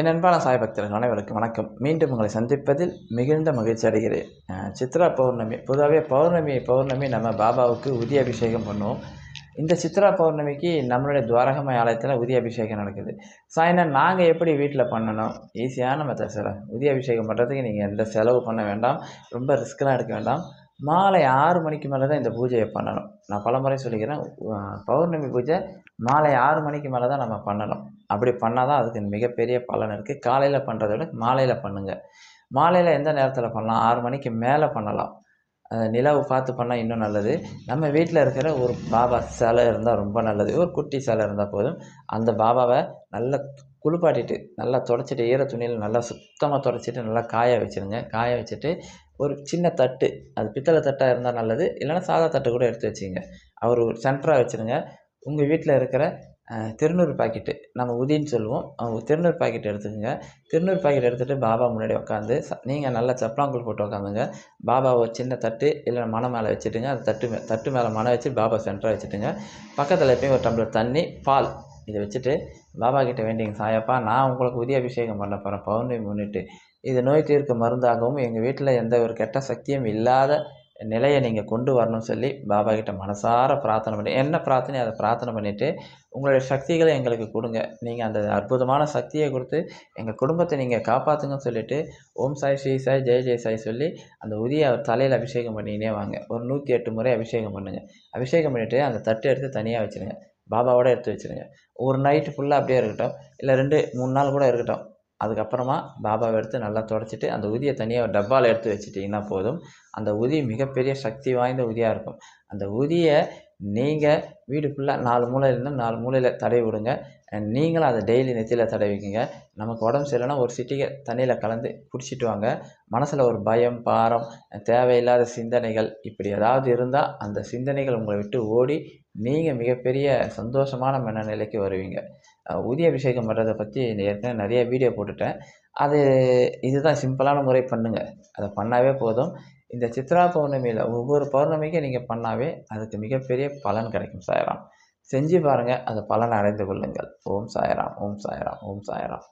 என் அன்பான சாய் பக்தர்கள் அனைவருக்கும் வணக்கம். மீண்டும் உங்களை சந்திப்பதில் மிகுந்த மகிழ்ச்சி அடைகிறேன். சித்ரா பௌர்ணமி பொதுவாகவே பௌர்ணமி பௌர்ணமி நம்ம பாபாவுக்கு உதி அபிஷேகம் பண்ணுவோம். இந்த சித்ரா பௌர்ணமிக்கு நம்மளுடைய துவாரகமய ஆலயத்தில் உதி அபிஷேகம் நடக்குது. சாயந்தரம் நாங்கள் எப்படி வீட்டில் பண்ணணும்? ஈஸியான மெத்தட் சார் உதி அபிஷேகம் பண்ணுறதுக்கு நீங்கள் எந்த செலவு பண்ண வேண்டாம். ரொம்ப ரிஸ்க்கெலாம் எடுக்க வேண்டாம். மாலை ஆறு மணிக்கு மேலே தான் இந்த பூஜையை பண்ணணும். நான் பலமுறை சொல்லிக்கிறேன் பௌர்ணமி பூஜை மாலை ஆறு மணிக்கு மேலே தான் நம்ம பண்ணணும். அப்படி பண்ணால் தான் அதுக்கு மிகப்பெரிய பலன் இருக்குது காலையில் பண்ணுறத விட மாலையில் பண்ணுங்கள் மாலையில் எந்த நேரத்தில் பண்ணலாம்? ஆறு மணிக்கு மேலே பண்ணலாம். நிலாவை பார்த்து பண்ணால் இன்னும் நல்லது. நம்ம வீட்டில் இருக்கிற ஒரு பாபா சிலை இருந்தால் ரொம்ப நல்லது. ஒரு குட்டி சிலை இருந்தால் போதும். அந்த பாபாவை நல்லா குளிப்பாட்டிட்டு நல்லா துடைச்சிட்டு ஈர துணியில் நல்லா சுத்தமாக துடைச்சிட்டு நல்லா காய வச்சுருங்க. காய வச்சுட்டு ஒரு சின்ன தட்டு அது பித்தளை தட்டாக இருந்தால் நல்லது. இல்லைன்னா சாதா தட்டு கூட எடுத்து வச்சுங்க. அவர் சென்டராக வச்சுருங்க. உங்கள் வீட்டில் இருக்கிற திருநூறு பாக்கெட்டு நம்ம உதின்னு சொல்லுவோம். திருநூறு பாக்கெட் எடுத்துக்கோங்க. திருநூறு பாக்கெட் எடுத்துகிட்டு பாபா முன்னாடி உட்காந்து நீங்கள் நல்லா சப்பலாங்குள் போட்டு உட்காந்துங்க பாபா ஒரு சின்ன தட்டு இல்லை மனை மேலே வச்சுட்டுங்க. அந்த தட்டு மே தட்டு மேலே மனை வச்சு பாபா சென்டராக வச்சுட்டுங்க. பக்கத்தில் எப்பயும் ஒரு டம்ளர் தண்ணி பால் இதை வச்சுட்டு பாபா கிட்டே வேண்டிங்க சாயப்பா நான் உங்களுக்கு உதி அபிஷேகம் பண்ண போகிறேன் பௌர்ணமி முன்னிட்டு. இது நோய் தீர்க்க மருந்தாகவும் எங்கள் வீட்டில் எந்த ஒரு கெட்ட சக்தியும் இல்லாத நிலையை நீங்கள் கொண்டு வரணும்னு சொல்லி பாபா கிட்ட மனசார பிரார்த்தனை பண்ணி என்ன பிரார்த்தனை? அதை பிரார்த்தனை பண்ணிவிட்டு உங்களுடைய சக்திகளை எங்களுக்கு கொடுங்க. நீங்கள் அந்த அற்புதமான சக்தியை கொடுத்து எங்கள் குடும்பத்தை நீங்கள் காப்பாற்றுங்கன்னு சொல்லிவிட்டு ஓம் சாய் ஸ்ரீ சாய் ஜெய ஜெய சாய் சொல்லி அந்த உதிய அவர் தலையில் அபிஷேகம் பண்ணினே வாங்க. ஒரு நூற்றி எட்டு முறை அபிஷேகம் பண்ணுங்கள் அபிஷேகம் பண்ணிவிட்டு அந்த தட்டு எடுத்து தனியாக வச்சுருங்க. பாபாவோட எடுத்து வச்சுருங்க. ஒரு நைட்டு ஃபுல்லாக அப்படியே இருக்கட்டும். இல்லை ரெண்டு மூணு நாள் கூட இருக்கட்டும். அதுக்கப்புறமா பாபாவை எடுத்து நல்லா துடச்சிட்டு அந்த உதியை தனியாக ஒரு டப்பாவில் எடுத்து வச்சிட்டிங்கன்னா போதும். அந்த உதி மிகப்பெரிய சக்தி வாய்ந்த உதியாக இருக்கும். அந்த உதியை நீங்கள் வீடு ஃபுல்லாக நாலு மூலையிலேருந்து நாலு மூலையில் தடவி விடுங்க. நீங்களும் அதை டெய்லி நெத்தியில் தடவிக்குங்க நமக்கு உடம்பு சரியில்லைன்னா ஒரு சிட்டிகை தண்ணியில் கலந்து குடிச்சிட்டு வாங்க. மனசில் ஒரு பயம் பாரம் தேவையில்லாத சிந்தனைகள் இப்படி ஏதாவது இருந்தால் அந்த சிந்தனைகள் உங்களை விட்டு ஓடி நீங்கள் மிகப்பெரிய சந்தோஷமான மனநிலைக்கு வருவீங்க. அஹ் அபிஷேகம் பண்ணுறதை பற்றி ஏற்கனவே நிறைய வீடியோ போட்டுட்டேன். அது இதுதான் சிம்பிளான முறை பண்ணுங்கள் அதை பண்ணாவே போதும். இந்த சித்ரா பௌர்ணமியில் ஒவ்வொரு பௌர்ணமிக்கும் நீங்கள் பண்ணாவே அதுக்கு மிகப்பெரிய பலன் கிடைக்கும் சாயராம். செஞ்சு பாருங்கள் அந்த பலனை அடைந்து கொள்ளுங்கள். ஓம் சாயராம் ஓம் சாயராம் ஓம் சாயராம்.